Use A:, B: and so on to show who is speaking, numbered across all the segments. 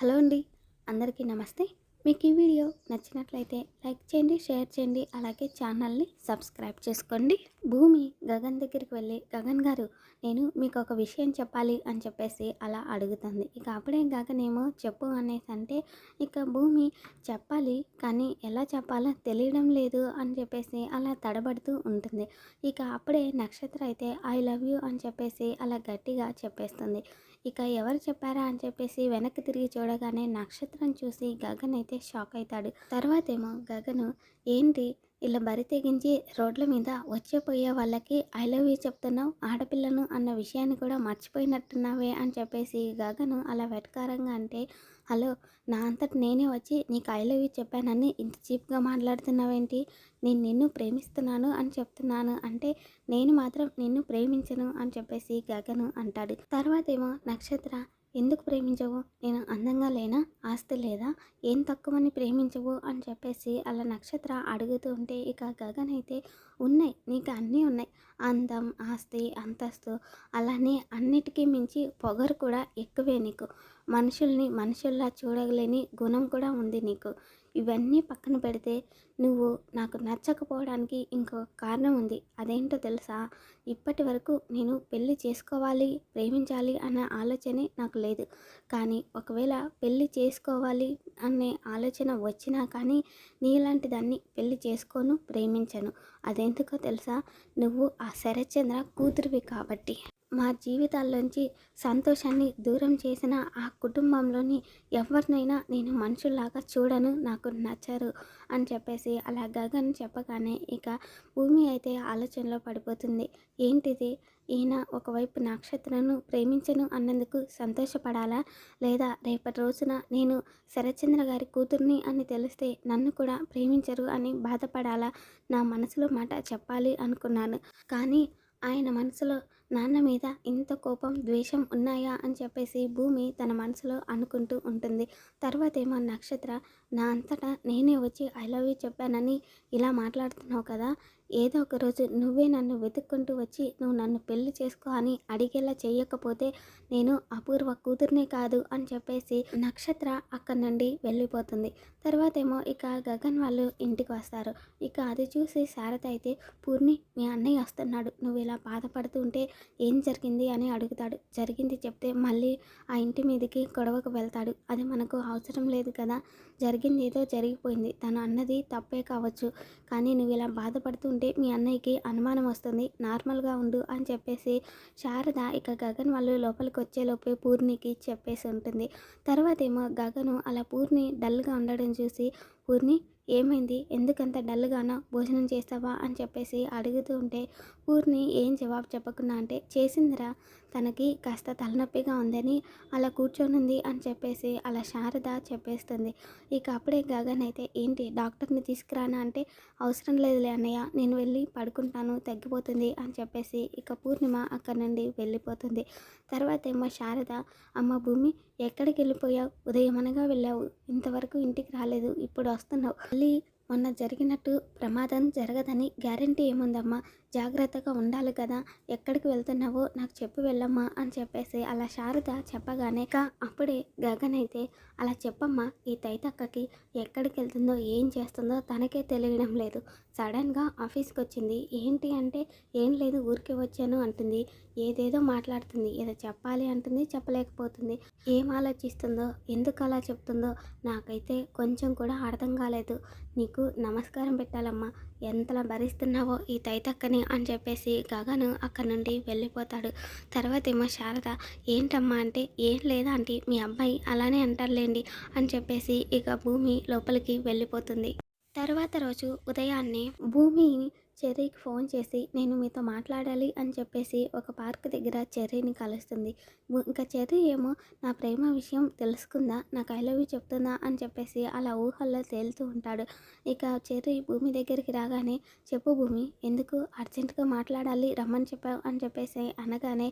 A: Hello అండి. అందరికీ నమస్తే. మీకు ఈ వీడియో నచ్చినట్లయితే లైక్ చేయండి షేర్ చేయండి అలాగే ఛానల్ని సబ్స్క్రైబ్ చేసుకోండి. భూమి గగన్ దగ్గరికి వెళ్ళి గగన్ గారు నేను మీకు ఒక విషయం చెప్పాలి అని చెప్పేసి అలా అడుగుతుంది. ఇక అప్పుడే గగన్ ఏమో చెప్పు అనేసి అంటే ఇక భూమి చెప్పాలి కానీ ఎలా చెప్పాలో తెలియడం లేదు అని చెప్పేసి అలా తడబడుతూ ఉంటుంది. ఇక అప్పుడే నక్షత్ర అయితే ఐ లవ్ యూ అని చెప్పేసి అలా గట్టిగా చెప్పేస్తుంది. ఇక ఎవరు చెప్పారా అని చెప్పేసి వెనక్కి తిరిగి చూడగానే నక్షత్రం చూసి గగన్ అయితే షాక్ అవుతాడు. తర్వాత ఏమో గగను ఏంటి ఇలా బరి తెగించి రోడ్ల మీద వచ్చే పోయే వాళ్ళకి ఐ లవ్ యూ చెప్తున్నావు ఆడపిల్లను అన్న విషయాన్ని కూడా మర్చిపోయినట్టున్నావే అని చెప్పేసి గగను అలా వెటకారంగా అంటే హలో నా అంతటి నేనే వచ్చి నీకు ఐ లవ్ యూ చెప్పానని ఇంత చీప్గా మాట్లాడుతున్నావేంటి? నేను నిన్ను ప్రేమిస్తున్నాను అని చెప్తున్నాను అంటే నేను మాత్రం నిన్ను ప్రేమించను అని చెప్పేసి గగను అంటాడు. తర్వాత ఏమో నక్షత్ర ఎందుకు ప్రేమించవు? నేను అందంగా లేనా? ఆస్తి లేదా? ఏం తక్కువని ప్రేమించవు? అని చెప్పేసి అలా నక్షత్ర అడుగుతూ ఉంటే ఇక గగన్ అయితే ఉన్నాయి నీకు అన్నీ ఉన్నాయి. అందం ఆస్తి అంతస్తు అలానే అన్నిటికీ మించి పొగరు కూడా ఎక్కువే నీకు. మనుషుల్ని మనుషుల్లా చూడగలేని గుణం కూడా ఉంది నీకు. ఇవన్నీ పక్కన పెడితే నువ్వు నాకు నచ్చకపోవడానికి ఇంకో కారణం ఉంది. అదేంటో తెలుసా? ఇప్పటి వరకు నేను పెళ్ళి చేసుకోవాలి ప్రేమించాలి అన్న ఆలోచనే నాకు లేదు. కానీ ఒకవేళ పెళ్ళి చేసుకోవాలి అనే ఆలోచన వచ్చినా కానీ నీలాంటి దాన్ని పెళ్ళి చేసుకోను ప్రేమించను. అదెందుకో తెలుసా? నువ్వు ఆ శరత్చంద్ర కూతురివి కాబట్టి. మా జీవితాల్లోంచి సంతోషాన్ని దూరం చేసిన ఆ కుటుంబంలోని ఎవరినైనా నేను మనుషుల్లాగా చూడను నాకు నచ్చరు అని చెప్పేసి అలా గగన్ చెప్పగానే ఇక భూమి అయితే ఆలోచనలో పడిపోతుంది. ఏంటిది? ఈయన ఒకవైపు నక్షత్రను ప్రేమించను అన్నందుకు సంతోషపడాలా? లేదా రేపటి రోజున నేను శరచంద్ర గారి కూతుర్ని అని తెలిస్తే నన్ను కూడా ప్రేమించరు అని బాధపడాలా? నా మనసులో మాట చెప్పాలి అనుకున్నాను. కానీ ఆయన మనసులో నాన్న మీద ఇంత కోపం ద్వేషం ఉన్నాయా అని చెప్పేసి భూమి తన మనసులో అనుకుంటూ ఉంటుంది. తర్వాత ఏమో నక్షత్ర నా అంతటా నేనే వచ్చి ఐ లవ్ యూ చెప్పానని ఇలా మాట్లాడుతున్నావు కదా ఏదో ఒక రోజు నువ్వే నన్ను వెతుక్కుంటూ వచ్చి నువ్వు నన్ను పెళ్ళి చేసుకో అని అడిగేలా చేయకపోతే నేను అపూర్వ కూతుర్నే కాదు అని చెప్పేసి నక్షత్ర అక్కడి నుండి వెళ్ళిపోతుంది. తర్వాత ఏమో ఇక గగన్ వాళ్ళు ఇంటికి వస్తారు. ఇక అది చూసి శారద అయితే పూర్ణి మీ అన్నయ్య వస్తున్నాడు. నువ్వు ఇలా బాధపడుతూ ఉంటే ఏం జరిగింది? అని అడుగుతాడు. జరిగింది చెప్తే మళ్ళీ ఆ ఇంటి మీదకి గొడవకు వెళ్తాడు. అది మనకు అవసరం లేదు కదా. జరిగింది ఏదో జరిగిపోయింది. తను అన్నది తప్పే కావచ్చు. కానీ నువ్వు ఇలా బాధపడుతూ ఉంటే మీ అన్నయ్యకి అనుమానం వస్తుంది. నార్మల్గా ఉండు అని చెప్పేసి శారద ఇక గగన్ వాళ్ళు లోపలికి వచ్చేలోపే పూర్ణికి చెప్పేసి ఉంటుంది. తర్వాత ఏమో గగను అలా పూర్ణి డల్గా ఉండడం చూసి పూర్ణి ఏమైంది? ఎందుకంత డల్గానో? భోజనం చేస్తావా? అని చెప్పేసి అడుగుతూ ఉంటే పూర్ణి ఏం జవాబు చెప్పకుండా అంటే చేసిందిరా తనకి కాస్త తలనొప్పిగా ఉందని అలా కూర్చొనుంది అని చెప్పేసి అలా శారద చెప్పేస్తుంది. ఇక అప్పుడే గగన్ అయితే ఏంటి డాక్టర్ని తీసుకురానా అంటే? అవసరం లేదులే అన్నయ్య నేను వెళ్ళి పడుకుంటాను తగ్గిపోతుంది అని చెప్పేసి ఇక పూర్ణిమ అక్కడి నుండి వెళ్ళిపోతుంది. తర్వాత ఏమో శారద అమ్మ భూమి ఎక్కడికి వెళ్ళిపోయావు? ఉదయం అనగా వెళ్ళావు. ఇంతవరకు ఇంటికి రాలేదు. ఇప్పుడు వస్తున్నావు. మళ్ళీ మొన్న జరిగినట్టు ప్రమాదం జరగదని గ్యారంటీ ఏముందమ్మా? జాగ్రత్తగా ఉండాలి కదా. ఎక్కడికి వెళ్తున్నావో నాకు చెప్పి వెళ్ళమ్మా అని చెప్పేసి అలా శారద చెప్పగానే కా అప్పుడే గగన్ అయితే అలా చెప్పమ్మా ఈ తైతక్కకి ఎక్కడికి వెళ్తుందో ఏం చేస్తుందో తనకే తెలియడం లేదు. సడన్గా ఆఫీస్కి వచ్చింది ఏంటి అంటే ఏం లేదు ఊరికే వచ్చాను అంటుంది. ఏదేదో మాట్లాడుతుంది. ఏదో చెప్పాలి అంటుంది చెప్పలేకపోతుంది. ఏం ఆలోచిస్తుందో ఎందుకు అలా చెప్తుందో నాకైతే కొంచెం కూడా అర్థం కాలేదు. నీకు నమస్కారం పెట్టాలమ్మా. ఎంతలా భరిస్తున్నావో ఈ తైతక్కని అని చెప్పేసి గగను అక్కడ నుండి వెళ్ళిపోతాడు. తర్వాత ఏమో శారద ఏంటమ్మా అంటే ఏం లేదా అంటే మీ అబ్బాయి అలానే అంటారులేండి అని చెప్పేసి ఇక భూమి లోపలికి వెళ్ళిపోతుంది. తర్వాత రోజు ఉదయాన్నే భూమి చెర్రీకి ఫోన్ చేసి నేను మీతో మాట్లాడాలి అని చెప్పేసి ఒక పార్క్ దగ్గర చెర్రీని కలుస్తుంది. ఇంకా చెర్రీ ఏమో నా ప్రేమ విషయం తెలుసుకుందా? నాకు ఐ లవ్ యూ చెప్తుందా? అని చెప్పేసి అలా ఊహల్లో తేలుతూ ఉంటాడు. ఇక చెర్రీ భూమి దగ్గరికి రాగానే చెప్పు భూమి ఎందుకు అర్జెంటుగా మాట్లాడాలి? రమ్మని చెప్పావు అని చెప్పేసి అనగానే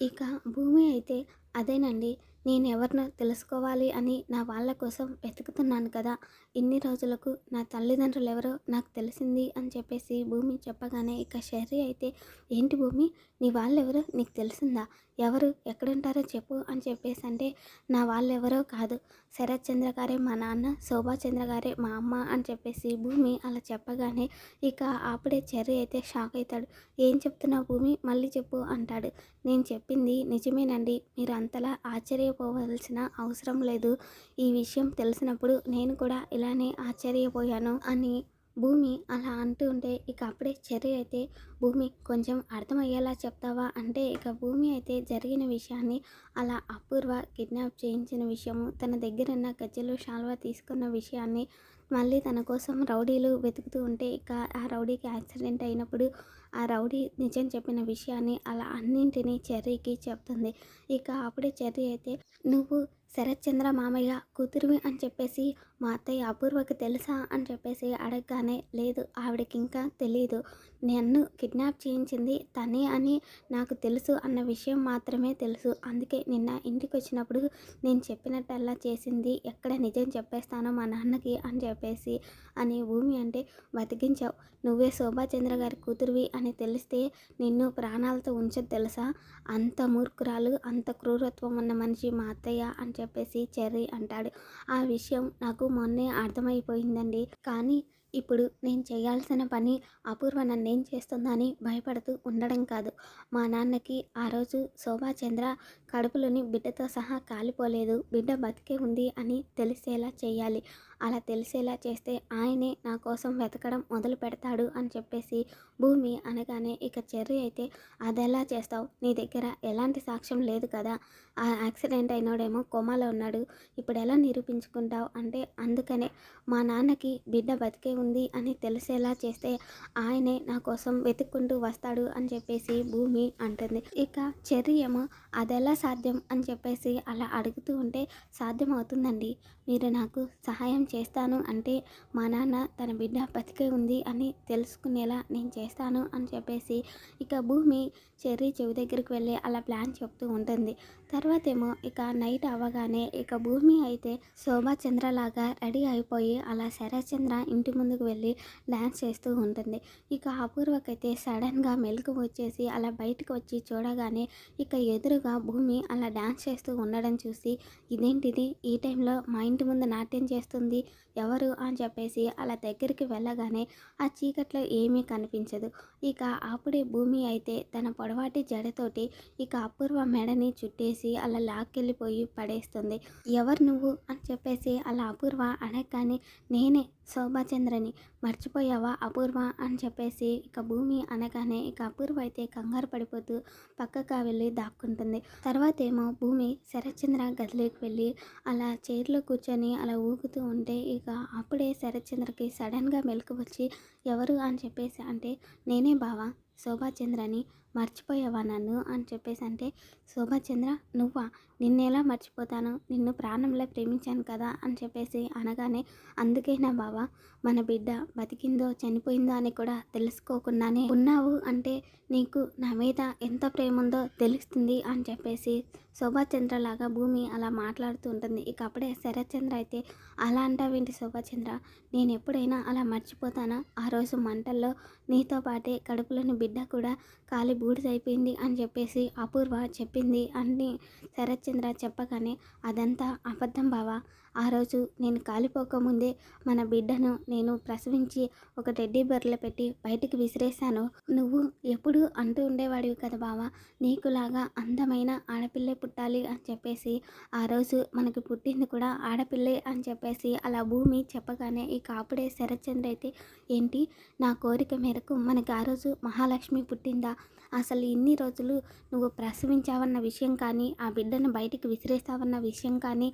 A: ఇక భూమి అయితే అదేనండి నేను ఎవరినో తెలుసుకోవాలి అని నా వాళ్ళ కోసం వెతుకుతున్నాను కదా. ఇన్ని రోజులకు నా తల్లిదండ్రులు ఎవరో నాకు తెలిసింది అని చెప్పేసి భూమి చెప్పగానే ఇక షర్రీ అయితే ఏంటి భూమి? నీ వాళ్ళెవరో? నీకు తెలిసిందా? ఎవరు ఎక్కడుంటారో చెప్పు అని చెప్పేసి అంటే నా వాళ్ళు ఎవరో కాదు. శరత్ చంద్ర గారే మా నాన్న శోభా చంద్ర గారే మా అమ్మ అని చెప్పేసి భూమి అలా చెప్పగానే ఇక అప్పుడే చెర్రీ అయితే షాక్ అవుతాడు ఏం చెప్తున్నావు భూమి? మళ్ళీ చెప్పు అంటాడు. నేను చెప్పింది నిజమేనండి. మీరు అంతలా ఆశ్చర్యపోవలసిన అవసరం లేదు. ఈ విషయం తెలిసినప్పుడు నేను కూడా ఇలానే ఆశ్చర్యపోయాను అని భూమి అలా అంటూ ఉంటే ఇక అప్పుడే చెర్రీ అయితే భూమి కొంచెం అర్థమయ్యేలా చెప్తావా? అంటే ఇక భూమి అయితే జరిగిన విషయాన్ని అలా అపూర్వ కిడ్నాప్ చేయించిన విషయము తన దగ్గర ఉన్న గజ్జలు షాల్వా తీసుకున్న విషయాన్ని మళ్ళీ తన కోసం రౌడీలు వెతుకుతూ ఉంటే ఇక ఆ రౌడీకి యాక్సిడెంట్ అయినప్పుడు ఆ రౌడీ నిజం చెప్పిన విషయాన్ని అలా అన్నింటినీ చెర్రీకి చెప్తుంది. ఇక అప్పుడే చెర్రీ అయితే నువ్వు శరత్ చంద్ర మామయ్య కూతురువి అని చెప్పేసి మా అత్తయ్య అపూర్వకి తెలుసా అని చెప్పేసి అడగగానే లేదు ఆవిడకి ఇంకా తెలియదు నన్ను కిడ్నాప్ చేయించింది తనే అని నాకు తెలుసు అన్న విషయం మాత్రమే తెలుసు. అందుకే నిన్న ఇంటికి వచ్చినప్పుడు నేను చెప్పినట్టల్లా చేసింది. ఎక్కడ నిజం చెప్పేస్తానో మా నాన్నకి అని చెప్పేసి అని భూమి అంటే బతికించావు. నువ్వే శోభాచంద్ర గారి కూతురువి అని తెలిస్తే నిన్ను ప్రాణాలతో ఉంచదు తెలుసా? అంత మూర్ఖురాలు అంత క్రూరత్వం ఉన్న మనిషి మా అత్తయ్య అని చెప్పేసి చెర్రీ అంటాడు. ఆ విషయం నాకు మొన్నే అర్థమైపోయిందండి. కానీ ఇప్పుడు నేను చేయాల్సిన పని అపూర్వ నన్నేం చేస్తుందని భయపడుతూ ఉండడం కాదు. మా నాన్నకి ఆ రోజు శోభాచంద్ర కడుపులోని బిడ్డతో సహా కాలిపోలేదు. బిడ్డ బతికే ఉంది అని తెలిసేలా చేయాలి. అలా తెలిసేలా చేస్తే ఆయనే నా కోసం వెతకడం మొదలు పెడతాడు అని చెప్పేసి భూమి అనగానే ఇక చెర్రి అయితే అదెలా చేస్తావు? నీ దగ్గర ఎలాంటి సాక్ష్యం లేదు కదా. ఆ యాక్సిడెంట్ అయినోడేమో కోమాలో ఉన్నాడు. ఇప్పుడు ఎలా నిరూపించుకుంటావు అంటే అందుకనే మా నాన్నకి బిడ్డ బతికే ఉంది అని తెలిసేలా చేస్తే ఆయనే నా కోసం వెతుక్కుంటూ వస్తాడు అని చెప్పేసి భూమి అంటుంది. ఇక చెర్రి ఏమో అదెలా సాధ్యం అని చెప్పేసి అలా అడుగుతూ ఉంటే సాధ్యం అవుతుందండి. మీరు నాకు సహాయం చేస్తాను అంటే మా నాన్న తన బిడ్డ బతికే ఉంది అని తెలుసుకునేలా నేను చేస్తాను అని చెప్పేసి ఇక భూమి చెర్రీ చెవి దగ్గరికి వెళ్ళి అలా ప్లాన్ చెప్తూ ఉంటుంది. తర్వాత ఏమో ఇక నైట్ అవ్వగానే ఇక భూమి అయితే శోభాచంద్రలాగా రెడీ అయిపోయి అలా శరచంద్ర ఇంటి ముందుకు వెళ్ళి డ్యాన్స్ చేస్తూ ఉంటుంది. ఇక అపూర్వకైతే సడన్గా మెలకు వచ్చేసి అలా బయటకు వచ్చి చూడగానే ఇక ఎదురుగా భూమి అలా డ్యాన్స్ చేస్తూ ఉండడం చూసి ఇదేంటిది? ఈ టైంలో మా ఇంటి ముందు నాట్యం చేస్తుంది ఎవరు అని చెప్పేసి అలా దగ్గరికి వెళ్ళగానే ఆ చీకట్లో ఏమీ కనిపించదు. ఇక అప్పుడే భూమి అయితే తన పొడవాటి జడతోటి ఇక అపూర్వ మెడని చుట్టేసి అలా లాక్కెళ్ళిపోయి పడేస్తుంది. ఎవరు నువ్వు అని చెప్పేసి అలా అపూర్వ అనగానే నేనే శోభాచంద్రని. మర్చిపోయావా అపూర్వ అని చెప్పేసి ఇక భూమి అనగానే ఇక అపూర్వ అయితే కంగారు పడిపోతూ పక్కగా వెళ్ళి దాక్కుంటుంది. తర్వాత ఏమో భూమి శరత్చంద్ర గదిలోకి వెళ్ళి అలా చైర్లో కూర్చొని అలా ఊగుతూ ఉంటే ఇక అప్పుడే శరత్చంద్రకి సడన్గా మెలకు వచ్చి ఎవరు అని చెప్పేసి అంటే నేనే బావా. శోభాచంద్రని మర్చిపోయావా నన్ను? అని చెప్పేసి అంటే శోభాచంద్ర నువ్వా? నిన్నెలా మర్చిపోతాను? నిన్ను ప్రాణంలో ప్రేమించాను కదా? అని చెప్పేసి అనగానే అందుకేనా బావా? మన బిడ్డ బతికిందో చనిపోయిందో అని కూడా తెలుసుకోకుండానే ఉన్నావు అంటే నీకు నా మీద ఎంత ప్రేమ ఉందో తెలుస్తుంది అని చెప్పేసి శోభాచంద్ర లాగా భూమి అలా మాట్లాడుతూ ఉంటుంది. ఇక అప్పుడే శరత్చంద్ర అయితే అలా అంటావేంటి శోభాచంద్ర? నేను ఎప్పుడైనా అలా మర్చిపోతానా? ఆ రోజు మంటల్లో నీతో పాటే కడుపులోని బిడ్డ కూడా కాలి బూడిదైపోయింది అని చెప్పేసి అపూర్వ చెప్పింది. అని శరత్చంద్ర చెప్పగానే అదంతా అబద్ధం బావా. ఆ రోజు నేను కాలిపోకముందే మన బిడ్డను నేను ప్రసవించి ఒక టెడ్డీ బర్రెలు పెట్టి బయటికి విసిరేశాను. నువ్వు ఎప్పుడు అంటూ ఉండేవాడివి కదా బావా నీకులాగా అందమైన ఆడపిల్లే పుట్టాలి అని చెప్పేసి. ఆ రోజు మనకి పుట్టింది కూడా ఆడపిల్లే అని చెప్పేసి అలా భూమి చెప్పగానే ఈ కాపుడే శరత్చంద్ర అయితే ఏంటి నా కోరిక మేరకు మనకి ఆ రోజు మహాలక్ష్మి పుట్టిందా? అసలు ఇన్ని రోజులు నువ్వు ప్రసవించావన్న విషయం కానీ ఆ బిడ్డను బయటికి విసిరేస్తావన్న విషయం కానీ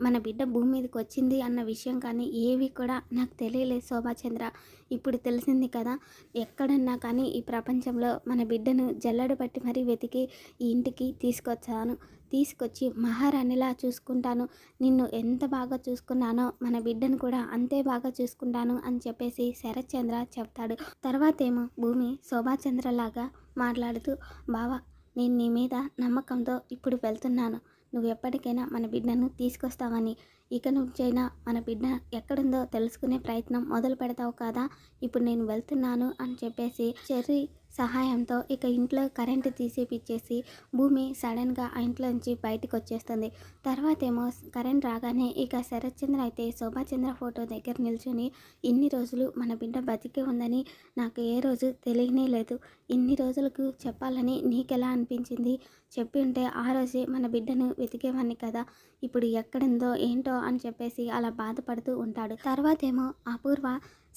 A: మన బిడ్డ భూమి మీదకి వచ్చింది అన్న విషయం కానీ ఏవి కూడా నాకు తెలియలేదు శోభాచంద్ర. ఇప్పుడు తెలిసింది కదా ఎక్కడన్నా కానీ ఈ ప్రపంచంలో మన బిడ్డను జల్లడ పట్టి మరీ వెతికి ఈ ఇంటికి తీసుకొచ్చాను. తీసుకొచ్చి మహారాణిలా చూసుకుంటాను. నిన్ను ఎంత బాగా చూసుకున్నానో మన బిడ్డను కూడా అంతే బాగా చూసుకుంటాను అని చెప్పేసి శరత్చంద్ర చెప్తాడు. తర్వాత ఏమో భూమి శోభాచంద్రలాగా మాట్లాడుతూ బావా నేను నీ మీద నమ్మకంతో ఇప్పుడు వెళ్తున్నాను. నువ్వు ఎప్పటికైనా మన బిడ్డను తీసుకొస్తావని. ఇక నుంచైనా మన బిడ్డ ఎక్కడుందో తెలుసుకునే ప్రయత్నం మొదలు పెడతావు కదా ఇప్పుడు నేను వెళ్తున్నాను అని చెప్పేసి చెర్రీ సహాయంతో ఇక ఇంట్లో కరెంటు తీసేపిచ్చేసి భూమి సడన్గా ఆ ఇంట్లో నుంచి బయటకు వచ్చేస్తుంది తర్వాత ఏమో కరెంట్ రాగానే ఇక శరత్చంద్ర అయితే శోభాచంద్ర ఫోటో దగ్గర నిల్చొని ఇన్ని రోజులు మన బిడ్డ బతికి ఉందని నాకు ఏ రోజు తెలియనే లేదు. ఇన్ని రోజులకు చెప్పాలని నీకెలా అనిపించింది? చెప్పి ఉంటే ఆ రోజే మన బిడ్డను వెతికేవాడిని కదా ఇప్పుడు ఎక్కడుందో ఏంటో అని చెప్పేసి అలా బాధపడుతూ ఉంటాడు. తర్వాత ఏమో అపూర్వ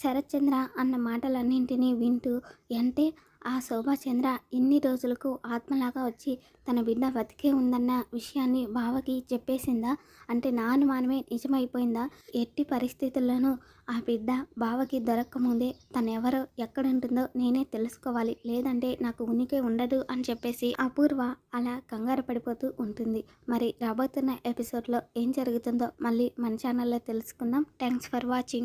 A: శరత్చంద్ర అన్న మాటలన్నింటినీ వింటూ అంటే ఆ శోభాచంద్ర ఇన్ని రోజులకు ఆత్మలాగా వచ్చి తన బిడ్డ బతికే ఉందన్న విషయాన్ని బావకి చెప్పేసిందా? అంటే నా అనుమానమే నిజమైపోయిందా? ఎట్టి పరిస్థితుల్లోనూ ఆ బిడ్డ బావకి దొరక్కముందే తనెవరు ఎక్కడుంటుందో నేనే తెలుసుకోవాలి. లేదంటే నాకు ఉనికి ఉండదు అని చెప్పేసి అపూర్వ అలా కంగారు పడిపోతూ ఉంటుంది. మరి రాబోతున్న ఎపిసోడ్లో ఏం జరుగుతుందో మళ్ళీ మన ఛానల్లో తెలుసుకుందాం. Thanks for watching.